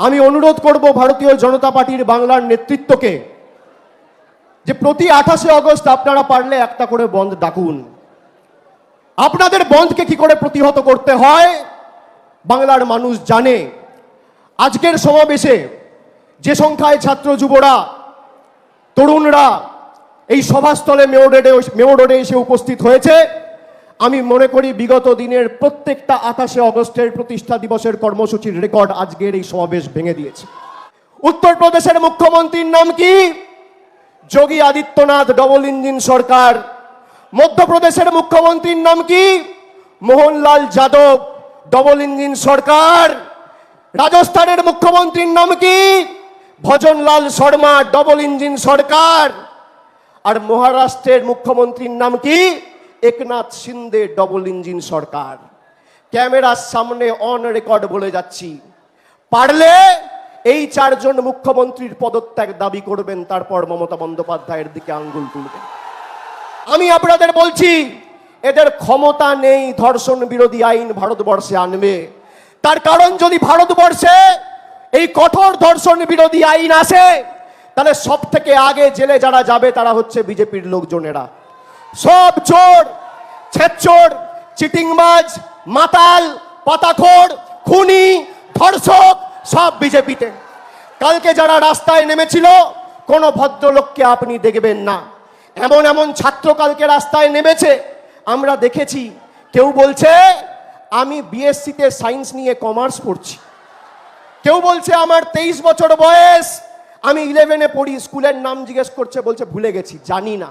আমি অনুরোধ করব ভারতীয় জনতা পার্টির বাংলার নেতৃত্বকে যে প্রতি আঠাশে অগস্ট আপনারা পারলে একটা করে বন্ধ ডাকুন। আপনাদের বন্ধকে কি করে প্রতিহত করতে হয়, বাংলার মানুষ জানে। আজকের সমাবেশে যে সংখ্যায় ছাত্র যুবরা, তরুণরা এই সভাস্থলে মেয়র রোডে মেয়র রোডে এসে উপস্থিত হয়েছে আমি মনে করি বিগত দিনের প্রত্যেকটা আঠাশে অগস্টের প্রতিষ্ঠা দিবসের কর্মসূচির রেকর্ড আজকের এই সমাবেশ ভেঙে দিয়েছে। উত্তরপ্রদেশের মুখ্যমন্ত্রীর নাম কি? যোগী আদিত্যনাথ ডবল ইঞ্জিন সরকার। মধ্যপ্রদেশের মুখ্যমন্ত্রীর নাম কি? মোহনলাল যাদব ডবল ইঞ্জিন সরকার। রাজস্থানের মুখ্যমন্ত্রীর নাম কি? ভজনলাল শর্মা ডবল ইঞ্জিন সরকার। আর মহারাষ্ট্রের মুখ্যমন্ত্রীর নাম কি? একনাথ সিন্দে ডবল ইঞ্জিন সরকার। ক্যামেরার সামনে অন রেকর্ড বলে যাচ্ছি। পারলে এই চারজন মুখ্যমন্ত্রীর পদত্যাগ দাবি করবেন, তারপর মমতা বন্দ্যোপাধ্যায়ের দিকে আঙ্গুল তুলবেন। আমি আপনাদের বলছি, এদের ক্ষমতা নেই, ধর্ষণ বিরোধী আইন ভারতবর্ষে আনবে। তার কারণ যদি ভারতবর্ষে এই কঠোর ধর্ষণ বিরোধী আইন আসে, তাহলে সব থেকে আগে জেলে যারা যাবে, তারা হচ্ছে বিজেপির লোকজনেরা। সব চোর, ছেচোর, চিটিংবাজ, মাতাল, পাতাখোর, খুনি, ধর্ষক, সব বিজেপিতে। কালকে যারা রাস্তায় নেমেছিল, কোনো ভদ্রলোককে আপনি দেখবেন না। এমন এমন ছাত্র কালকে রাস্তায় নেমেছে, আমরা দেখেছি, কেউ বলছে, আমি বিএসসিতে সায়েন্স নিয়ে কমার্স পড়ছি। কেউ বলছে, আমার তেইশ বছর বয়স, আমি ইলেভেনে পড়ি। স্কুলের নাম জিজ্ঞেস করছে, বলছে, ভুলে গেছি, জানি না।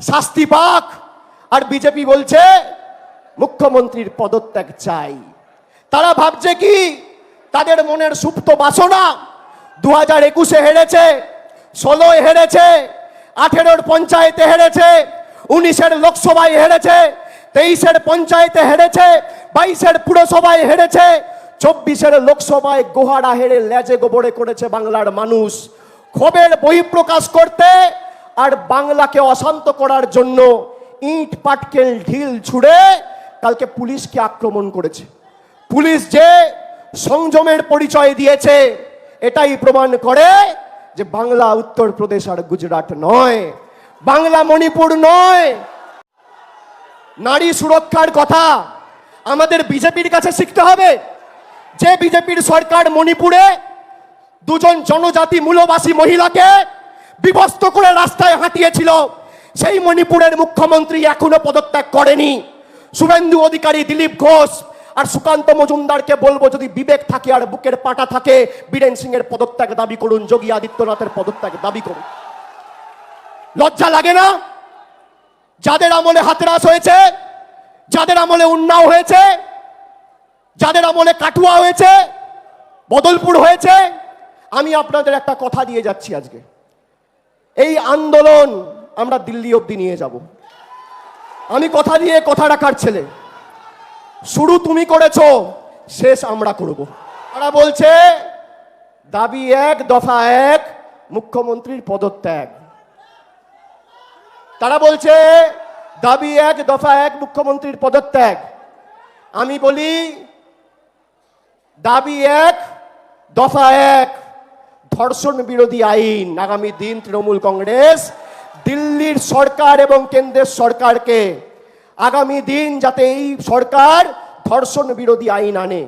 শাস্তি পাক। আর বিজেপি বলছে, মুখ্যমন্ত্রীর পদত্যাগ চাই। তারা ভাবছে কি? তাদের মনের সুপ্ত বাসনা দু হাজার একুশে হেরেছে, ষোলোয় হেরেছে, আঠেরোর পঞ্চায়েতে হেরেছে, উনিশের লোকসভায় হেরেছে, তেইশের পঞ্চায়েতে হেরেছে, বাইশের পুরসভায় হেরেছে, চব্বিশের লোকসভায় গোহারা হেরে লেজে গোবরে করেছে বাংলার মানুষ। ক্ষোভের বহিঃপ্রকাশ করতে আর বাংলাকে অশান্ত করার জন্য ইট, পাটকেল, ঢিল ছুড়ে কালকে পুলিশকে আক্রমণ করেছে। পুলিশ যে সংযমের পরিচয় দিয়েছে, এটাই প্রমাণ করে যে বাংলা উত্তরপ্রদেশ আর গুজরাট নয়, বাংলা মণিপুর নয়। নারী সুরক্ষার কথা আমাদের বিজেপির কাছে শিখতে হবে। যে বিজেপির সরকার মণিপুরে দুজন জনজাতি মূলবাসী মহিলাকে বিভস্ত করে রাস্তায় হাঁটিয়েছিল। সেই মণিপুরের মুখ্যমন্ত্রী এখনও পদত্যাগ করেনি। শুভেন্দু অধিকারী দিলীপ ঘোষ আর সুকান্ত মজুমদারকে বলব, যদি বিবেক থাকে আর বুকের পাটা থাকে, বীরেন সিং এর পদত্যাগ দাবি করুন, যোগী আদিত্যনাথের পদত্যাগ দাবি করুন। লজ্জা লাগে না? যাদের আমলে হাতরাস হয়েছে, যাদের আমলে উন্নাও হয়েছে, যাদের আমলে কাটুয়া হয়েছে, বদলপুর হয়েছে, আমি আপনাদের একটা কথা দিয়ে যাচ্ছি আজকে। এই আন্দোলন আমরা দিল্লি অবধি নিয়ে যাব। আমি কথা দিয়ে কথা রাখার ছেলে। শুরু তুমি করেছ, শেষ আমরা করব। তারা বলছে, দাবি এক, দফা এক, মুখ্যমন্ত্রীর পদত্যাগ। তারা বলছে, দাবি এক, দফা এক, মুখ্যমন্ত্রীর পদত্যাগ। আমি বলি, দাবি এক, দফা এক ধর্ষণ বিরোধী আইন। আগামী দিন তৃণমূল কংগ্রেস দিল্লির সরকার এবং কেন্দ্রের সরকারকে আগামী দিন যাতে এই সরকার ধর্ষণ বিরোধী আইন আনে।